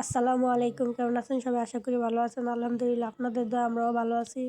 আসসালামু আলাইকুম, কেমন আছেন? সবাই আশা করি ভালো আছেন। আলহামদুলিল্লাহ, আপনাদের দোয়া, আমরাও ভালো আছি।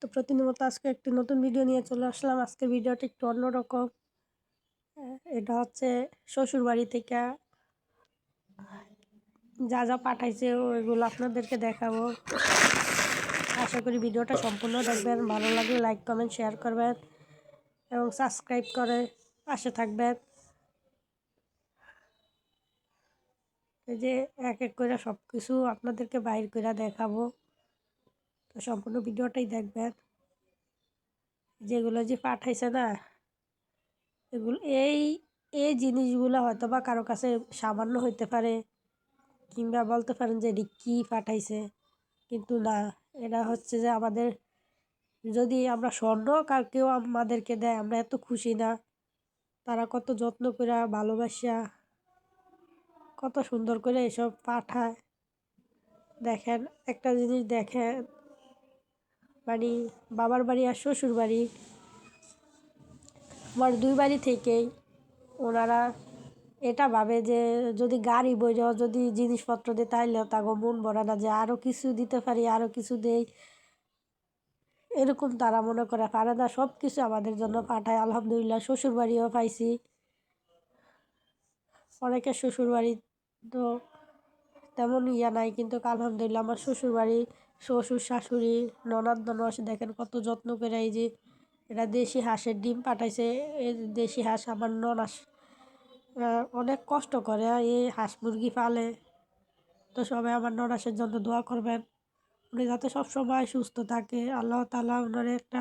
তো প্রতিনিয়ত আজকে একটি নতুন ভিডিও নিয়ে চলে আসলাম। আজকের ভিডিওটা একটু অন্যরকম। এটা হচ্ছে শ্বশুর বাড়ি থেকে যা যা পাঠাইছে, ওইগুলো আপনাদেরকে দেখাবো। আশা করি ভিডিওটা সম্পূর্ণ দেখবেন। ভালো লাগলে লাইক কমেন্ট শেয়ার করবেন এবং সাবস্ক্রাইব করে পাশে থাকবেন। যে এক এক করে সব কিছু আপনাদেরকে বাইর করে দেখাবো। তো সম্পূর্ণ ভিডিওটাই দেখবেন। যেগুলো যে পাঠাইছে না, এগুলো এই এই জিনিসগুলো হয়তো বা কারও কাছে সামান্য হইতে পারে, কিংবা বলতে পারেন যে এটি কী পাঠাইছে, কিন্তু না। এটা হচ্ছে যে আমাদের, যদি আমরা স্বর্ণ কার কেউ আমাদেরকে দেয়, আমরা এত খুশি না। তারা কত যত্ন করে ভালোবাসা কত সুন্দর করে এসব পাঠায়। দেখেন, একটা জিনিস দেখেন। বাড়ি, বাবার বাড়ি আর শ্বশুর বাড়ি। আমার দুই বাড়ি থেকেই ওনারা এটা ভাবে যে, যদি গাড়ি বইর যদি জিনিসপত্র দিই তাইলেও তাগো মন ভরে না যে আরও কিছু দিতে পারি আরও কিছু দেই। এরকম তারা মনে করে, পারে না সব কিছু আমাদের জন্য পাঠায়। আলহামদুলিল্লাহ শ্বশুর বাড়িও পাইছি। অনেকের শ্বশুর বাড়ি তো তেমন ইয়া নাই, কিন্তু আলহামদুলিল্লাহ আমার শ্বশুরবাড়ি শ্বশুর, শাশুড়ি, ননাদ, ননস দেখেন কত যত্ন করে এই যে এটা দেশি হাঁসের ডিম পাঠাইছে, এই দেশি হাঁস আমার ননাস অনেক কষ্ট করে এই হাঁস মুরগি পালে। তো সবাই আমার ননাসের জন্য দোয়া করবেন, উনি যাতে সবসময় সুস্থ থাকে। আল্লাহ তালা ওনারে একটা,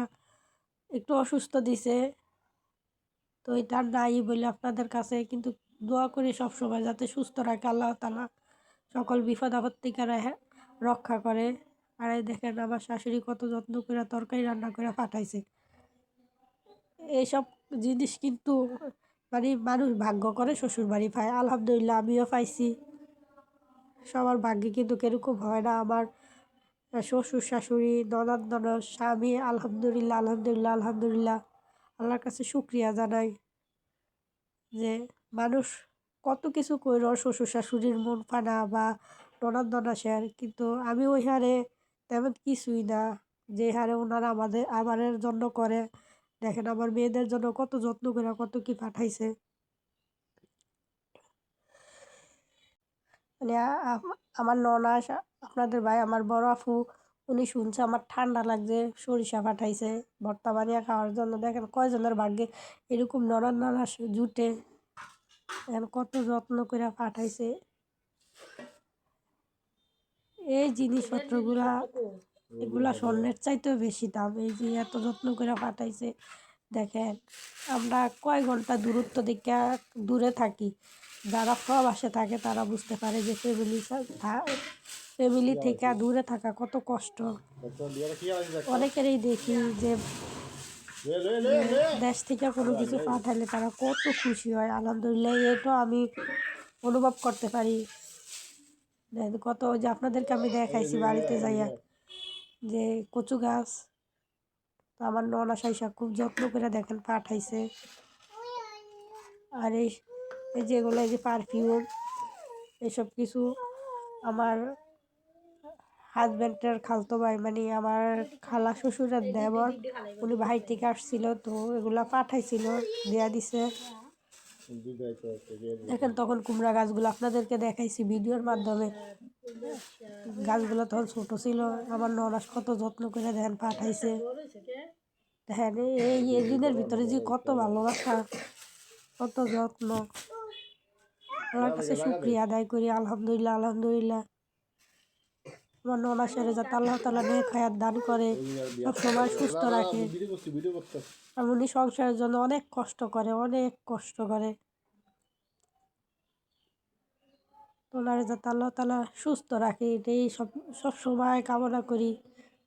একটু অসুস্থ দিছে, তো এটা নাই বলে আপনাদের কাছে, কিন্তু দোয়া করি সবসময় যাতে সুস্থ রাখে, আল্লাহ তালা সকল বিপদ আপদ থেকে রক্ষা করে। আর এই দেখেন আমার শাশুড়ি কত যত্ন করে তরকারি রান্না করে পাঠাইছে। এইসব জিনিস কিন্তু মানে মানুষ ভাগ্য করে শ্বশুর বাড়ি পায়। আলহামদুলিল্লাহ আমিও পাইছি। সবার ভাগ্যে কিন্তু এরকম হয় না। আমার শ্বশুর, শাশুড়ি ননদ ননদ স্বামী, আলহামদুলিল্লাহ আলহামদুলিল্লাহ আলহামদুলিল্লাহ। আল্লাহর কাছে শুক্রিয়া জানাই যে মানুষ কত কিছু কইর শ্বশুর শাশুড়ির মন ফানা বা ননদ ননাসের কিন্তু আমি ওই হারে তেমন কিছুই না, যে হারে ওনারা আমাদের আমাদের জন্য করে। দেখেন আমার মেয়েদের জন্য কত যত্ন করে, কত কি পাঠাইছে। মানে আমার ননাস আপনাদের ভাই, আমার বড় আপু, উনি শুনছে আমার ঠান্ডা লাগছে, সরিষা পাঠাইছে। ভর্তা বানিয়ে খাওয়ার জন্য দেখেন কয়জনের ভাগ্যে এরকম নরম ননাস জুটে। এখন কত যত্ন করে পাঠাইছে। এই জিনিসপত্রগুলা এগুলা স্বর্ণের চাইতেও বেশি দাম। এই যে এত যত্ন করে পাঠাইছে দেখেন আমরা কয় ঘণ্টা দূরত্ব দিকে দূরে থাকি। যারা প্রবাসে থাকে তারা বুঝতে পারে যে ফ্যামিলি ফ্যামিলি থেকে দূরে থাকা কত কষ্ট। অনেকেরই দেখি যে দেশ থেকে কোনো কিছু পাঠালে তারা কত খুশি হয়, আলহামদুলিল্লাহ এটা আমি অনুভব করতে পারি। কত যে আপনাদেরকে আমি দেখাইছি বাড়িতে যাইয়া, যে কচু গাছ, তো আমার ননা সাইসা খুব যত্ন করে দেখেন পাঠাইছে। আর এই যেগুলো এই যে পারফিউম এসব কিছু আমার হাজব্যান্ডের খালতো ভাই মানে আমার খালা শ্বশুরের দেবর উনি ভাই থেকে আসছিল তো এগুলা পাঠাইছিল, দেয়া দিছে। দেখেন তখন কুমড়া গাছগুলো আপনাদেরকে দেখাইছি ভিডিওর মাধ্যমে। গাছগুলো তখন ছোট ছিল, আমার ননাস কত যত্ন করে দেখেন পাঠাইছে। দেখেন এই এই দিনের ভিতরে যে কত ভালোবাসা, কত যত্ন। আমার কাছে শুক্রিয়া আদায় করি, আলহামদুলিল্লাহ আলহামদুলিল্লাহ। আমার ননাসের যাতে আল্লাহ তালা নেক হায়াত দান করে সবসময় সুস্থ রাখে। আর উনি সংসারের জন্য অনেক কষ্ট করে, অনেক কষ্ট করে। ওনারে যাতে আল্লাহ তালা সুস্থ রাখে, এটাই সব সব সময় কামনা করি।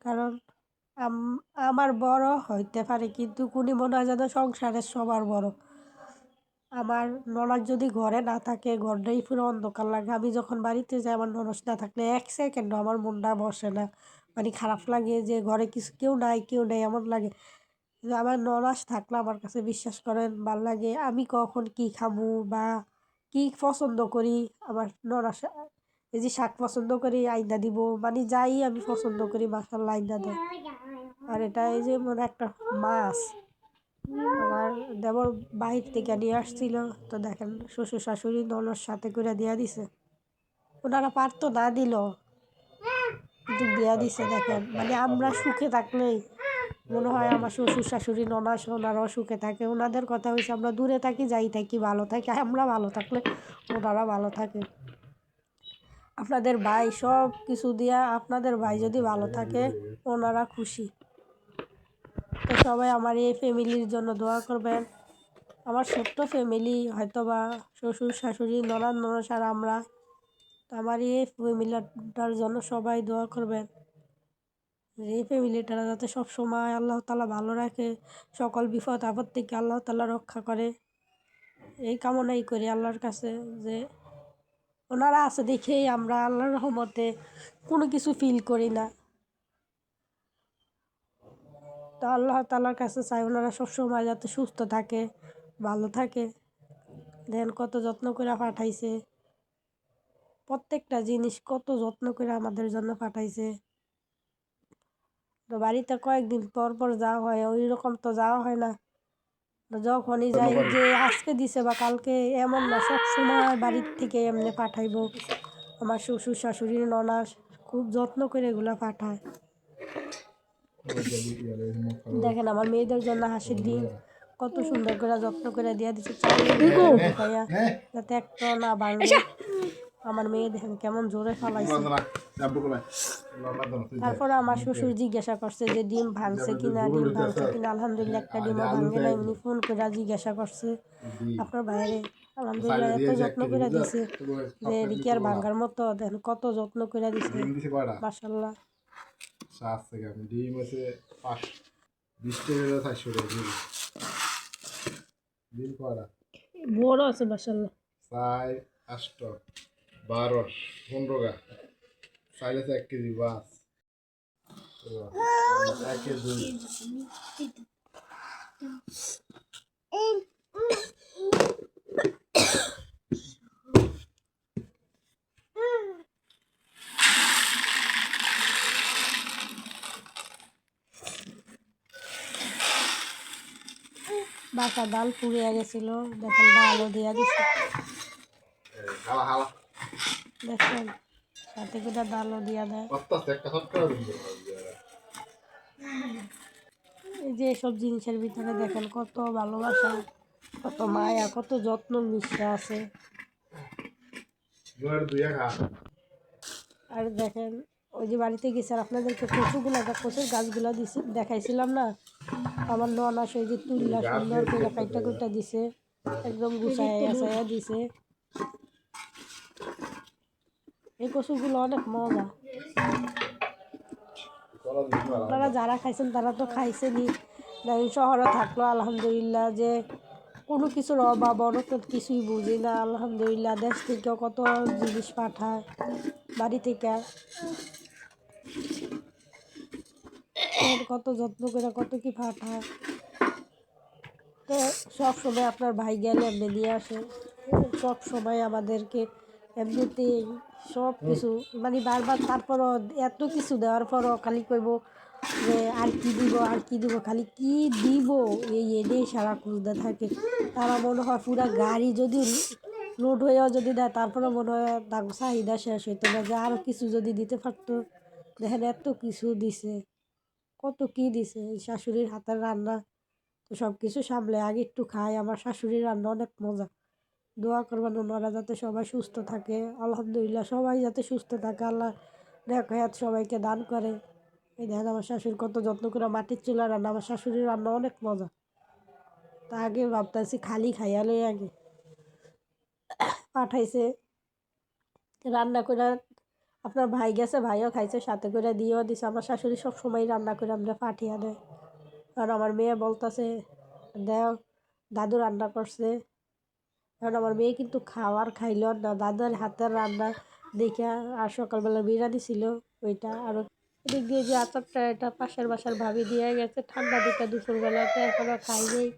কারণ আম- আমার বড় হইতে পারে, কিন্তু কুনি মনে হয় যেন সংসারের সবার বড়। আমার ননদ যদি ঘরে না থাকে, ঘরটাই পুরো অন্ধকার লাগে। আমি যখন বাড়িতে যাই, আমার ননদ না থাকলে এক সেকেন্ড আমার মনটা বসে না। মানে খারাপ লাগে যে ঘরে কিছু কেউ নাই, কেউ নেই এমন লাগে। আমার ননাস থাকলে আমার কাছে বিশ্বাস করেন, ভালো লাগে আমি কখন কি খাব বা কি পছন্দ করি। আমার ননাস এই যে শাক পছন্দ করি, আইনা দিব। মানে যাই আমি পছন্দ করি মাসাল্লাহ আইনা দেয়। আর এটা এই যে মনে একটা মাছ। আমার দেবর বাহির থেকে নিয়ে আসছিল, তো দেখেন শ্বশুর শাশুড়ি ননর সাথে করে দিয়া দিছে। ওনারা পারতো না দিল, কিন্তু দিয়া দিছে দেখেন। মানে আমরা সুখে থাকলেই মনে হয় আমার শ্বশুর শাশুড়ি ননাস ওনারাও সুখে থাকে। ওনাদের কথা হয়েছে আমরা দূরে থাকি, যাই থাকি, ভালো থাকি, আমরা ভালো থাকলে ওনারা ভালো থাকে। আপনাদের ভাই সব কিছু দিয়া, আপনাদের ভাই যদি ভালো থাকে, ওনারা খুশি। সবাই আমার এই ফ্যামিলির জন্য দোয়া করবেন। আমার ছোট্ট ফ্যামিলি হয়তো বা শ্বশুর, শাশুড়ি ননান ননাস আর আমরা। তো আমার এই ফ্যামিলিটার জন্য সবাই দোয়া করবেন। এই ফ্যামিলিটা যাতে সব সময় আল্লাহ তালা ভালো রাখে, সকল বিপদ, আপদ থেকে আল্লাহ তালা রক্ষা করে। এই কামনাই করি আল্লাহর কাছে যে ওনারা আছে দেখেই আমরা আল্লাহর রহমতে কোনো কিছু ফিল করি না। তো আল্লাহ তালার কাছে চাই ওনারা সবসময় যাতে সুস্থ থাকে ভালো থাকে। দেন কত যত্ন করে পাঠাইছে। প্রত্যেকটা জিনিস কত যত্ন করে আমাদের জন্য পাঠাইছে। তো বাড়িতে কয়েকদিন পর পর যাওয়া হয় ওই রকম তো যাওয়া হয় না। যখনই যাই যে আজকে দিছে বা কালকে এমন না সব সময় বাড়ির থেকে এমনি পাঠাইবো। আমার শ্বশুর শাশুড়ি ননাস খুব যত্ন করে এগুলো পাঠায়। দেখেন আমার মেয়েদের জন্য হাসির ডিম কত সুন্দর করে যত্ন করে দিয়ে দিচ্ছে একটা না আমার মেয়ে দেখেন কেমন জোরে ফালাইছে। তারপরে আমার শ্বশুর জিজ্ঞাসা করছে যে ডিম ভাঙছে কিনা, ডিম ভাঙছে কিনা, আলহামদুলিল্লাহ একটা ডিমও ভাঙে না এমনি ফোন করে জিজ্ঞাসা করছে, আপনার বাইরে আলহামদুলিল্লাহ এত যত্ন করে দিছে যে রিকি আর ভাঙ্গার মতো, দেখেন কত যত্ন করে দিছে মাসাল্লাহ থেকে আমি ডিম হচ্ছে পাঁচ বিশ টাকা চারশো টাকা ডিম ডিম কয়টা? বড় আছে মাসাল্লাহ চার আষ্ট বারো পনেরো গা। চাইলে আছে এক কেজি বাস এক কেজি বাসা ডাল পুড়িয়ে গেছিল। দেখেন ডালও দিয়া দিছে। দেখেন সাথে করে ডালও দিয়া দেয়। সব এই যে এসব জিনিসের ভিতরে দেখেন কত ভালোবাসা কত মায়া কত যত্ন মিশে আছে। আর দেখেন ওই যে বাড়িতে গেছে আর আপনাদেরকে কচুগুলো কচুর গাছগুলো দিছে, দেখাইছিলাম না? আমার ননা সেই যে তুললা সুন্দর করে কাইটা কুইটা দিছে, একদম গুছাইয়া সাইয়া দিছে। এই কচুগুলো অনেক মজা। আপনারা যারা খাইছেন, তারা তো খাইছেনই। দেখেন শহরে থাকল, আলহামদুলিল্লাহ, যে কোনো কিছুর অভাব, অনটন কিছুই বুঝি না, আলহামদুলিল্লাহ, দেশ থেকে কত জিনিস পাঠায়, বাড়ি থেকে। কত যত্ন করে, কত কি পাঠায় তো সব সময় আপনার ভাই গেলে এমনি নিয়ে আসে। সব সময় আমাদেরকে এমনিতেই সব কিছু মানে বারবার তারপরও এত কিছু দেওয়ার পরও খালি কইব যে আর কি দিব, আর কি দিব, খালি কি দিব, এই এনেই সারা খুঁজতে থাকে। তারা মনে হয় পুরা গাড়ি যদি লোড হয়েও যদি দেয় তারপরে মনে হয় তার চাহিদা শেষ হইতো না যে আরও কিছু যদি দিতে পারতো। দেখেন এত কিছু দিছে। কত কি দিছে, এই শাশুড়ির হাতের রান্না। তো সব কিছু সামলে আগে একটু খাই, আমার শাশুড়ির রান্না অনেক মজা। দোয়া করবেন ওনারা যাতে সবাই সুস্থ থাকে। আলহামদুলিল্লাহ সবাই যাতে সুস্থ থাকে আল্লাহ নেকায়াত সবাইকে দান করে। এই দেখেন আমার শাশুড়ি কত যত্ন করে মাটির চুলা রান্না, আমার শাশুড়ির রান্না অনেক মজা। তা আগে ভাবতেছি খালি খাইয়া লই আগে। পাঠাইছে, রান্না করে আপনার ভাই গেছে, ভাইও খাইছে, সাথে করে দিয়েও দিছে। আমার শাশুড়ি সব সময় রান্না করে আমরা পাঠিয়ে দেয়। কারণ আমার মেয়ে বলতেছে, দেও, দাদু রান্না করছে। কারণ আমার মেয়ে কিন্তু খাওয়ার খাইল না। দাদার হাতের রান্না দেখে আর সকালবেলা বিরিয়ানি ছিল ওইটা। আর এদিক দিয়ে যে আচারটা, এটা পাশের বাসার ভাবি দিয়ে গেছে। ঠান্ডা দিকটা দুপুরবেলাতে এখনও খাই নেই।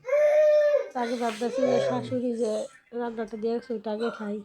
তাকে ভাবতেছি যে শাশুড়ি যে রান্নাটা দিয়ে গেছে ওইটা আগে খাই।